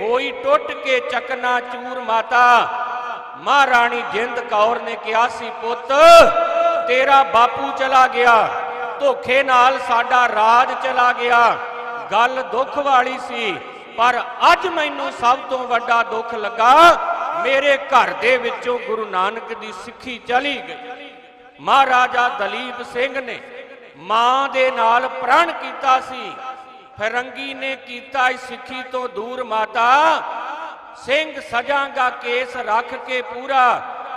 ਹੋਈ ਟੁੱਟ ਕੇ ਚਕਨਾ ਚੂਰ ਮਾਤਾ। ਮਹਾਰਾਣੀ ਜਿੰਦ ਕੌਰ ਨੇ ਕਿਹਾ ਸੀ, ਪੁੱਤ, ਤੇਰਾ ਬਾਪੂ ਚਲਾ ਗਿਆ, ਧੋਖੇ ਨਾਲ ਸਾਡਾ ਰਾਜ ਚਲਾ ਗਿਆ। ਗੱਲ ਦੁੱਖ ਵਾਲੀ ਸੀ, ਪਰ ਅੱਜ ਮੈਨੂੰ ਸਭ ਤੋਂ ਵੱਡਾ ਦੁੱਖ ਲੱਗਾ, ਮੇਰੇ ਘਰ ਦੇ ਵਿੱਚੋਂ ਗੁਰੂ ਨਾਨਕ ਦੀ ਸਿੱਖੀ ਚਲੀ ਗਈ। ਮਹਾਰਾਜਾ ਦਲੀਪ ਸਿੰਘ ਨੇ ਮਾਂ ਦੇ ਨਾਲ ਪ੍ਰਣ ਕੀਤਾ ਸੀ। ਫਿਰੰਗੀ ਨੇ ਕੀਤਾ ਇਸ ਸਿੱਖੀ ਤੋਂ ਦੂਰ ਮਾਤਾ। ਸਿੰਘ ਸਜਾਂਗਾ ਕੇਸ ਰੱਖ ਕੇ ਪੂਰਾ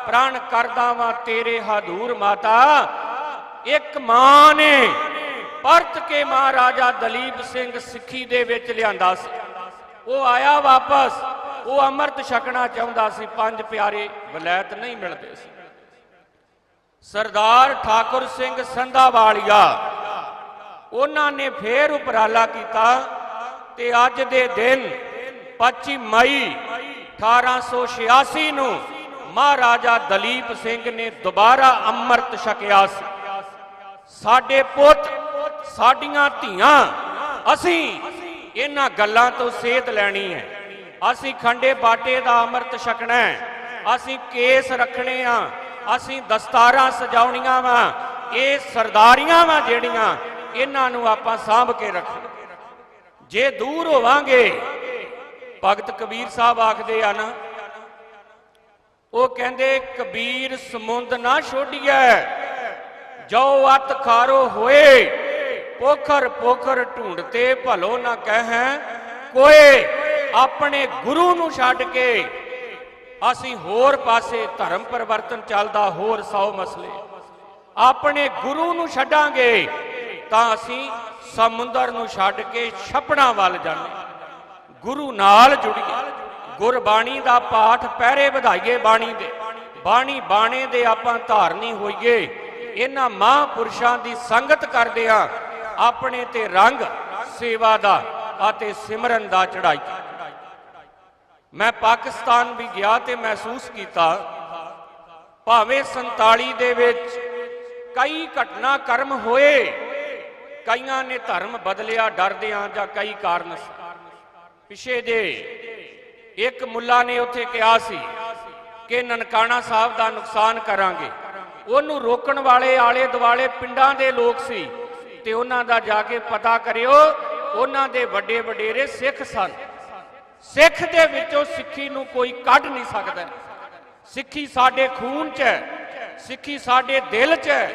ਪ੍ਰਣ ਕਰਦਾ ਵਾਂ ਤੇਰੇ ਹਦੂਰ ਮਾਤਾ। ਇੱਕ ਮਾਂ ਨੇ ਪਰਤ ਕੇ ਮਹਾਰਾਜਾ ਦਲੀਪ ਸਿੰਘ ਸਿੱਖੀ ਦੇ ਵਿੱਚ ਲਿਆਂਦਾ ਸੀ। ਉਹ ਆਇਆ ਵਾਪਸ। ਉਹ ਅੰਮ੍ਰਿਤ ਛਕਣਾ ਚਾਹੁੰਦਾ ਸੀ। ਪੰਜ ਪਿਆਰੇ ਵਲੈਤ ਨਹੀਂ ਮਿਲਦੇ ਸੀ। ਸਰਦਾਰ ਠਾਕੁਰ ਸਿੰਘ ਸੰਧਾਵਾਲੀਆ, ਉਹਨਾਂ ਨੇ ਫੇਰ ਉਪਰਾਲਾ ਕੀਤਾ ਤੇ ਅੱਜ ਦੇ ਦਿਨ 25 ਮਈ 1886 ਨੂੰ ਮਹਾਰਾਜਾ ਦਲੀਪ ਸਿੰਘ ਨੇ ਦੁਬਾਰਾ ਅੰਮ੍ਰਿਤ ਛਕਿਆ ਸੀ। ਸਾਡੇ ਪੁੱਤ, ਸਾਡੀਆਂ ਧੀਆਂ, ਅਸੀਂ ਇਹਨਾਂ ਗੱਲਾਂ ਤੋਂ ਸੇਧ ਲੈਣੀ ਹੈ। ਅਸੀਂ ਖੰਡੇ ਬਾਟੇ ਦਾ ਅੰਮ੍ਰਿਤ ਛਕਣਾ ਹੈ। ਅਸੀਂ ਕੇਸ ਰੱਖਣੇ ਆ। ਅਸੀਂ ਦਸਤਾਰਾਂ ਸਜਾਉਣੀਆਂ ਵਾ, ਇਹ ਸਰਦਾਰੀਆਂ ਵਾ ਜਿਹੜੀਆਂ ਇਹਨਾਂ ਨੂੰ ਆਪਾਂ ਸਾਂਭ ਕੇ ਰੱਖਣਾ ਜੇ ਦੂਰ ਹੋਵਾਂਗੇ, ਭਗਤ ਕਬੀਰ ਸਾਹਿਬ ਆਖਦੇ ਆ ਨਾ, ਉਹ ਕਹਿੰਦੇ, ਕਬੀਰ ਸਮੁੰਦ ਨਾ ਛੋਡੀਐ, ਜੋ ਅਤ ਖਾਰੋ ਹੋਏ, ਪੋਖਰ ਪੋਖਰ ਢੂੰਡਤੇ ਭਲੋ ਨਾ ਕਹਿ, ਕੋਏ, ਆਪਣੇ ਗੁਰੂ ਨੂੰ ਛੱਡ ਕੇ ਅਸੀਂ ਹੋਰ ਪਾਸੇ ਧਰਮ ਪਰਿਵਰਤਨ ਚੱਲਦਾ, ਹੋਰ ਸੌ ਮਸਲੇ। ਆਪਣੇ ਗੁਰੂ ਨੂੰ ਛੱਡਾਂਗੇ, ਤਾਂ ਅਸੀਂ ਸਮੁੰਦਰ ਨੂੰ ਛੱਡ ਕੇ ਛਪਣਾ ਵੱਲ ਜਾਂਦੇ। ਗੁਰੂ ਨਾਲ ਜੁੜੀਏ। ਗੁਰਬਾਣੀ ਦਾ ਪਾਠ ਪਹਿਰੇ ਵਧਾਈਏ ਬਾਣੀ ਦੇ। ਬਾਣੀ ਬਾਣੇ ਦੇ ਆਪਾਂ ਧਾਰਨੀ ਹੋਈਏ। ਇਹਨਾਂ ਮਹਾਂਪੁਰਸ਼ਾਂ ਦੀ ਸੰਗਤ ਕਰਦੇ ਆ। ਆਪਣੇ ਤੇ ਰੰਗ, ਸੇਵਾ ਦਾ ਅਤੇ ਸਿਮਰਨ ਦਾ ਚੜਾਈ ਮੈਂ ਪਾਕਿਸਤਾਨ ਵੀ ਗਿਆ ਤੇ ਮਹਿਸੂਸ ਕੀਤਾ। ਭਾਵੇਂ 47 ਦੇ ਵਿੱਚ ਕਈ ਘਟਨਾ ਕਰਮ ਹੋਏ, ਕਈਆਂ ਨੇ ਧਰਮ ਬਦਲਿਆ ਡਰਦਿਆਂ ਜਾਂ ਕਈ ਕਾਰਨ ਸੀ। ਪਿਛੇ ਜੇ ਇੱਕ ਮੁੱਲਾ ਨੇ ਉੱਥੇ ਕਿਹਾ ਸੀ ਕਿ ਨਨਕਾਣਾ ਸਾਹਿਬ ਦਾ ਨੁਕਸਾਨ ਕਰਾਂਗੇ। ਉਹਨੂੰ ਰੋਕਣ ਵਾਲੇ ਆਲੇ ਦੁਆਲੇ ਪਿੰਡਾਂ ਦੇ ਲੋਕ ਸੀ ਤੇ ਉਹਨਾਂ ਦਾ ਜਾ ਕੇ ਪਤਾ ਕਰਿਓ, ਉਹਨਾਂ ਦੇ ਵੱਡੇ ਵਡੇਰੇ ਸਿੱਖ ਸਨ। ਸਿੱਖ ਦੇ ਵਿੱਚੋਂ ਸਿੱਖੀ ਨੂੰ ਕੋਈ ਕੱਢ ਨਹੀਂ ਸਕਦਾ। ਸਿੱਖੀ ਸਾਡੇ ਖੂਨ 'ਚ ਹੈ। ਸਿੱਖੀ ਸਾਡੇ ਦਿਲ 'ਚ ਹੈ।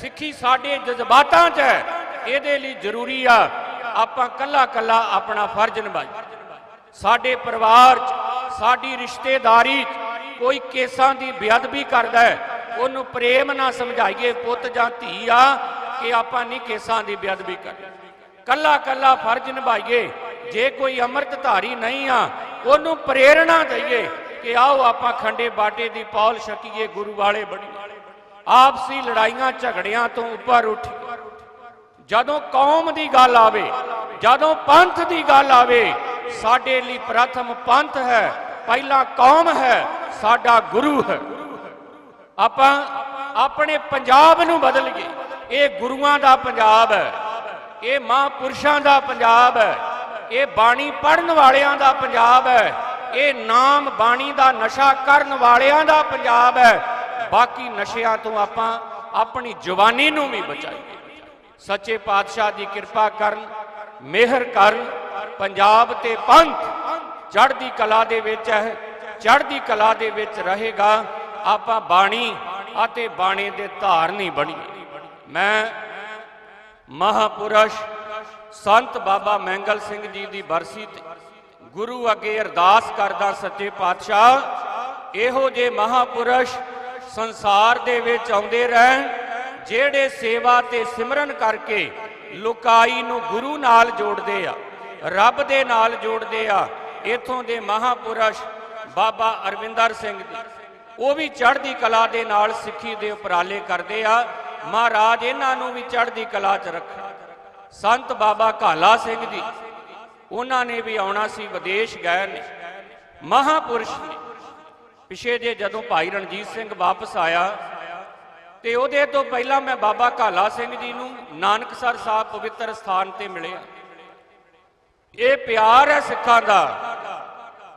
ਸਿੱਖੀ ਸਾਡੇ ਜਜ਼ਬਾਤਾਂ 'ਚ ਹੈ। ਇਹਦੇ ਲਈ ਜ਼ਰੂਰੀ ਆ, ਆਪਾਂ ਕੱਲਾ ਕੱਲਾ ਆਪਣਾ ਫਰਜ਼ ਨਿਭਾਈਏ। ਸਾਡੇ ਪਰਿਵਾਰ 'ਚ, ਸਾਡੀ ਰਿਸ਼ਤੇਦਾਰੀ 'ਚ ਕੋਈ ਕੇਸਾਂ ਦੀ ਬੇਅਦਬੀ ਕਰਦਾ ਹੈ, ਉਹਨੂੰ ਪ੍ਰੇਮ ਨਾਲ ਸਮਝਾਈਏ, ਪੁੱਤ ਜਾਂ ਧੀ ਆ, ਕਿ ਆਪਾਂ ਨਹੀਂ ਕੇਸਾਂ ਦੀ ਬੇਅਦਬੀ ਕਰ ਕੱਲਾ ਕੱਲਾ ਫਰਜ਼ ਨਿਭਾਈਏ ਜੇ ਕੋਈ ਅੰਮ੍ਰਿਤਧਾਰੀ ਨਹੀਂ ਆ, ਉਹਨੂੰ ਪ੍ਰੇਰਣਾ ਦਈਏ ਕਿ ਆਓ ਆਪਾਂ ਖੰਡੇ ਬਾਟੇ ਦੀ ਪੌਲ ਛਕੀਏ, ਗੁਰੂ ਵਾਲੇ ਬਣੀਏ। ਆਪਸੀ ਲੜਾਈਆਂ ਝਗੜਿਆਂ ਤੋਂ ਉੱਪਰ ਉੱਠੀਏ। ਜਦੋਂ ਕੌਮ ਦੀ ਗੱਲ ਆਵੇ, ਜਦੋਂ ਪੰਥ ਦੀ ਗੱਲ ਆਵੇ, ਸਾਡੇ ਲਈ ਪ੍ਰਥਮ ਪੰਥ ਹੈ, ਪਹਿਲਾ ਕੌਮ ਹੈ, ਸਾਡਾ ਗੁਰੂ ਹੈ। ਆਪਾਂ ਆਪਣੇ ਪੰਜਾਬ ਨੂੰ ਬਦਲੀਏ ਇਹ ਗੁਰੂਆਂ ਦਾ ਪੰਜਾਬ ਹੈ, ਇਹ ਮਹਾਂਪੁਰਸ਼ਾਂ ਦਾ ਪੰਜਾਬ ਹੈ ਇਹ ਬਾਣੀ ਪੜਨ ਵਾਲਿਆਂ ਦਾ ਪੰਜਾਬ ਹੈ। ਇਹ ਨਾਮ ਬਾਣੀ ਦਾ ਨਸ਼ਾ ਕਰਨ ਵਾਲਿਆਂ ਦਾ ਪੰਜਾਬ ਹੈ। ਬਾਕੀ ਨਸ਼ਿਆਂ ਤੋਂ ਆਪਾਂ ਆਪਣੀ ਜਵਾਨੀ ਨੂੰ ਵੀ ਬਚਾਈਏ। ਸੱਚੇ ਪਾਤਸ਼ਾਹ ਦੀ ਕਿਰਪਾ ਕਰਨ, ਮਿਹਰ ਕਰਨ, ਪੰਜਾਬ ਤੇ ਪੰਥ ਚੜ੍ਹਦੀ ਕਲਾ ਦੇ ਵਿੱਚ ਹੈ, ਚੜ੍ਹਦੀ ਕਲਾ ਦੇ ਵਿੱਚ ਰਹੇਗਾ। ਆਪਾਂ ਬਾਣੀ ਅਤੇ ਬਾਣੀ ਦੇ ਧਾਰਨੀ ਬਣੀਏ। ਮੈਂ ਮਹਾਪੁਰਸ਼ ਸੰਤ ਬਾਬਾ ਮੈਂਗਲ ਸਿੰਘ ਜੀ ਦੀ ਬਰਸੀ ਤੇ ਗੁਰੂ ਅੱਗੇ ਅਰਦਾਸ ਕਰਦਾ ਸੱਚੇ ਪਾਤਸ਼ਾਹ, ਇਹੋ ਜੇ ਮਹਾਪੁਰਸ਼ ਸੰਸਾਰ ਦੇ ਵਿੱਚ ਆਉਂਦੇ ਰਹਿਣ, ਜਿਹੜੇ ਸੇਵਾ ਤੇ ਸਿਮਰਨ ਕਰਕੇ ਲੁਕਾਈ ਨੂੰ ਗੁਰੂ ਨਾਲ ਜੋੜਦੇ ਆ, ਰੱਬ ਦੇ ਨਾਲ ਜੋੜਦੇ ਆ, ਇਥੋਂ ਦੇ ਮਹਾਪੁਰਸ਼ ਬਾਬਾ ਅਰਵਿੰਦਰ ਸਿੰਘ ਜੀ। ਉਹ ਵੀ ਚੜ੍ਹਦੀ ਕਲਾ ਦੇ ਨਾਲ ਸਿੱਖੀ ਦੇ ਉਪਰਾਲੇ ਕਰਦੇ ਆ, ਮਹਾਰਾਜ ਇਹਨਾਂ ਨੂੰ ਵੀ ਚੜ੍ਹਦੀ ਕਲਾ 'ਚ ਰੱਖੇ ਸੰਤ ਬਾਬਾ ਕਾਲਾ ਸਿੰਘ ਜੀ, ਉਹਨਾਂ ਨੇ ਵੀ ਆਉਣਾ ਸੀ ਵਿਦੇਸ਼ ਗਏ ਨੇ। ਮਹਾਪੁਰਸ਼ ਨੇ। ਪਿਛੇ ਜੇ ਜਦੋਂ ਭਾਈ ਰਣਜੀਤ ਸਿੰਘ ਵਾਪਸ ਆਇਆ, ਤੇ ਉਹਦੇ ਤੋਂ ਪਹਿਲਾਂ ਮੈਂ ਬਾਬਾ ਕਾਲਾ ਸਿੰਘ ਜੀ ਨੂੰ ਨਾਨਕਸਰ ਸਾਹਿਬ ਪਵਿੱਤਰ ਸਥਾਨ ਤੇ ਮਿਲਿਆ। ਇਹ ਪਿਆਰ ਹੈ ਸਿੱਖਾਂ ਦਾ।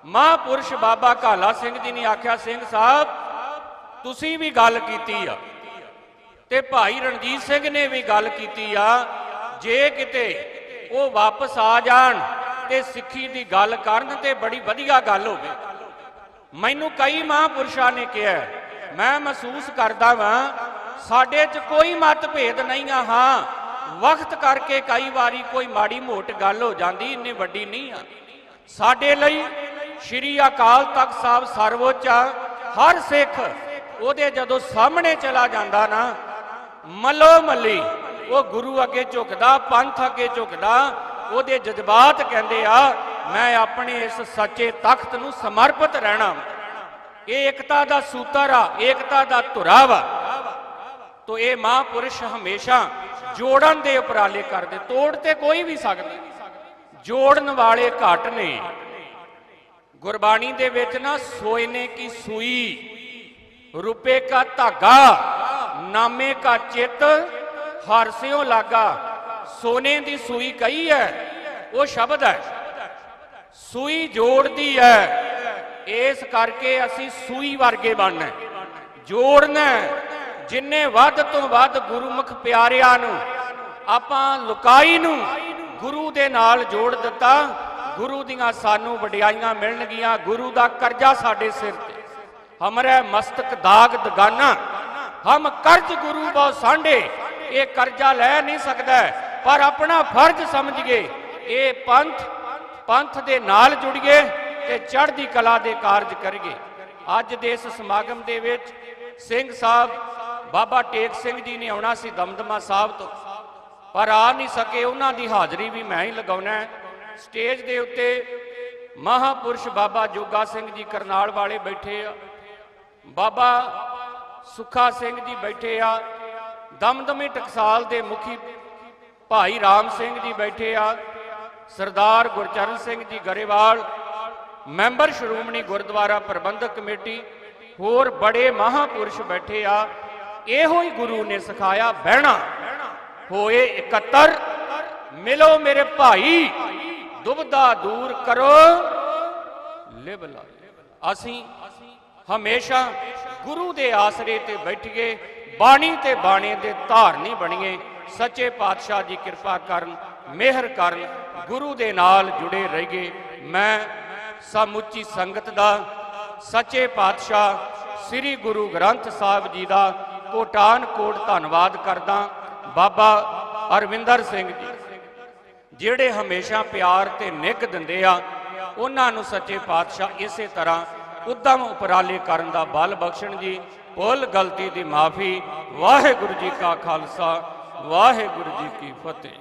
ਮਹਾਪੁਰਸ਼ ਬਾਬਾ ਕਾਲਾ ਸਿੰਘ ਜੀ ਨੇ ਆਖਿਆ, ਸਿੰਘ ਸਾਹਿਬ, ਤੁਸੀਂ ਵੀ ਗੱਲ ਕੀਤੀ ਆ ਤੇ ਭਾਈ ਰਣਜੀਤ ਸਿੰਘ ਨੇ ਵੀ ਗੱਲ ਕੀਤੀ ਆ ਜੇ ਕਿਤੇ ਉਹ ਵਾਪਸ ਆ ਜਾਣ ਤੇ ਸਿੱਖੀ ਦੀ ਗੱਲ ਕਰਨ ਤੇ ਬੜੀ ਵਧੀਆ ਗੱਲ ਹੋਵੇ। ਮੈਨੂੰ ਕਈ ਮਹਾਂਪੁਰਸ਼ਾਂ ਨੇ ਕਿਹਾ, ਮੈਂ ਮਹਿਸੂਸ ਕਰਦਾ ਵਾਂ, ਸਾਡੇ 'ਚ ਕੋਈ ਮਤਭੇਦ ਨਹੀਂ ਆ, ਹਾਂ, ਵਕਤ ਕਰਕੇ ਕਈ ਵਾਰੀ ਕੋਈ ਮਾੜੀ ਮੋਟ ਗੱਲ ਹੋ ਜਾਂਦੀ, ਇੰਨੀ ਵੱਡੀ ਨਹੀਂ ਆ। ਸਾਡੇ ਲਈ ਸ਼੍ਰੀ ਅਕਾਲ ਤਖਤ ਸਾਹਿਬ ਸਰਵਉੱਚ ਆ, ਹਰ ਸਿੱਖ ਉਹਦੇ ਜਦੋਂ ਸਾਹਮਣੇ ਚਲਾ ਜਾਂਦਾ ਨਾ ਮੱਲੋ ਮੱਲੀ ਉਹ ਗੁਰੂ ਅੱਗੇ ਝੁਕਦਾ, ਪੰਥ ਅੱਗੇ ਝੁਕਦਾ, ਉਹਦੇ ਜਜ਼ਬਾਤ ਕਹਿੰਦੇ ਆ, ਮੈਂ ਆਪਣੇ ਇਸ ਸੱਚੇ ਤਖਤ ਨੂੰ ਸਮਰਪਿਤ ਰਹਿਣਾ ਇਹ ਏਕਤਾ ਦਾ ਸੂਤਰ ਆ, ਏਕਤਾ ਦਾ ਧੁਰਾ ਵਾ। ਤੋ ਇਹ ਮਹਾਪੁਰਸ਼ ਹਮੇਸ਼ਾ ਜੋੜਨ ਦੇ ਉਪਰਾਲੇ ਕਰਦੇ, ਤੋੜ ਤੇ ਕੋਈ ਵੀ ਸਕਦਾ। ਜੋੜਨ ਵਾਲੇ ਘੱਟ ਨੇ। ਗੁਰਬਾਣੀ ਦੇ ਵਿੱਚ ਨਾ ਸੋਇਨੇ ਕੀ ਸੂਈ ਰੁਪਏ ਕਾ ਧਾਗਾ, ਨਾਮੇ ਕਾ ਚਿੱਤ ਹਰਸਿਓ ਲਾਗਾ, ਸੋਨੇ ਦੀ ਸੂਈ ਕਹੀ ਹੈ ਉਹ ਸ਼ਬਦ ਹੈ ਸੂਈ ਜੋੜਦੀ ਹੈ ਇਸ ਕਰਕੇ ਅਸੀਂ ਸੂਈ ਵਰਗੇ ਬਣਨਾ ਜੋੜਨਾ ਜਿੰਨੇ ਵੱਧ ਤੋਂ ਵੱਧ ਗੁਰਮੁਖ ਪਿਆਰਿਆਂ ਨੂੰ, ਆਪਾਂ ਲੁਕਾਈ ਨੂੰ ਗੁਰੂ ਦੇ ਨਾਲ ਜੋੜ ਦਿੱਤਾ, ਗੁਰੂ ਦੀਆਂ ਸਾਨੂੰ ਵਡਿਆਈਆਂ ਮਿਲਣਗੀਆਂ, ਗੁਰੂ ਦਾ ਕਰਜ਼ਾ ਸਾਡੇ ਸਿਰ ਤੇ। ਹਮਰੇ ਮਸਤਕ ਦਾਗ ਦਗਾਨਾ, ਹਮ ਕਰਜ਼ ਗੁਰੂ ਬਹੁ ਸਾਂਢੇ ਇਹ ਕਰਜ਼ਾ ਲੈ ਨਹੀਂ ਸਕਦਾ। ਪਰ ਆਪਣਾ ਫਰਜ਼ ਸਮਝੀਏ, ਇਹ ਪੰਥ ਪੰਥ ਦੇ ਨਾਲ ਜੁੜੀਏ ਤੇ ਚੜ੍ਹਦੀ ਕਲਾ ਦੇ ਕਾਰਜ ਕਰੀਏ। ਅੱਜ ਦੇ ਇਸ ਸਮਾਗਮ ਦੇ ਵਿੱਚ ਸਿੰਘ ਸਾਹਿਬ, ਬਾਬਾ ਟੇਕ ਸਿੰਘ ਜੀ ਨੇ ਆਉਣਾ ਸੀ ਦਮਦਮਾ ਸਾਹਿਬ ਤੋਂ। ਪਰ ਆ ਨਹੀਂ ਸਕੇ, ਉਹਨਾਂ ਦੀ ਹਾਜ਼ਰੀ ਵੀ ਮੈਂ ਹੀ ਲਗਾਉਣਾ ਹੈ। ਸਟੇਜ ਦੇ ਉੱਤੇ ਮਹਾਪੁਰਸ਼ ਬਾਬਾ ਜੋਗਾ ਸਿੰਘ ਜੀ ਕਰਨਾਲ ਵਾਲੇ ਬੈਠੇ ਆ। ਬਾਬਾ ਸੁੱਖਾ ਸਿੰਘ ਜੀ ਬੈਠੇ ਆ। ਦਮਦਮੀ ਟਕਸਾਲ ਦੇ ਮੁਖੀ ਭਾਈ ਰਾਮ ਸਿੰਘ ਜੀ ਬੈਠੇ ਆ, ਸਰਦਾਰ ਗੁਰਚਰਨ ਸਿੰਘ ਜੀ ਗਰੇਵਾਲ, ਮੈਂਬਰ ਸ਼੍ਰੋਮਣੀ ਗੁਰਦੁਆਰਾ ਪ੍ਰਬੰਧਕ ਕਮੇਟੀ, ਹੋਰ ਬੜੇ ਮਹਾਪੁਰਸ਼ ਬੈਠੇ ਆ, ਇਹੋ ਹੀ ਗੁਰੂ ਨੇ ਸਿਖਾਇਆ ਬਹਿਣਾ। ਹੋਏ ਇਕੱਤਰ, ਮਿਲੋ ਮੇਰੇ ਭਾਈ ਦੁਬਦਾ ਦੂਰ ਕਰੋ। ਲਿਬਲਾ ਅਸੀਂ ਹਮੇਸ਼ਾ ਗੁਰੂ ਦੇ ਆਸਰੇ ਤੇ ਬੈਠੀਏ ਬਾਣੀ ਤੇ ਬਾਣੇ ਦੇ ਧਾਰਨੀ ਬਣੀਏ। ਸੱਚੇ ਪਾਤਸ਼ਾਹ ਦੀ ਕਿਰਪਾ ਕਰਨ, ਮਿਹਰ ਕਰਨ, ਗੁਰੂ ਦੇ ਨਾਲ ਜੁੜੇ ਰਹੀਏ। ਮੈਂ ਸਮੁੱਚੀ ਸੰਗਤ ਦਾ, ਸੱਚੇ ਪਾਤਸ਼ਾਹ ਸ੍ਰੀ ਗੁਰੂ ਗ੍ਰੰਥ ਸਾਹਿਬ ਜੀ ਦਾ ਕੋਟਾਨ ਕੋਟ ਧੰਨਵਾਦ ਕਰਦਾ। ਬਾਬਾ ਅਰਵਿੰਦਰ ਸਿੰਘ ਜੀ, ਜਿਹੜੇ ਹਮੇਸ਼ਾ ਪਿਆਰ ਤੇ ਨਿੱਘ ਦਿੰਦੇ ਆ, ਉਹਨਾਂ ਨੂੰ ਸੱਚੇ ਪਾਤਸ਼ਾਹ ਇਸੇ ਤਰ੍ਹਾਂ ਉਦਮ ਉਪਰਾਲੇ ਕਰਨ ਦਾ ਬਲ ਬਖਸ਼ਣ ਜੀ। ਭੁੱਲ ਗਲਤੀ ਦੀ ਮਾਫੀ। ਵਾਹਿਗੁਰੂ ਜੀ ਕਾ ਖਾਲਸਾ ਵਾਹਿਗੁਰੂ ਜੀ ਕੀ ਫਤਿਹ।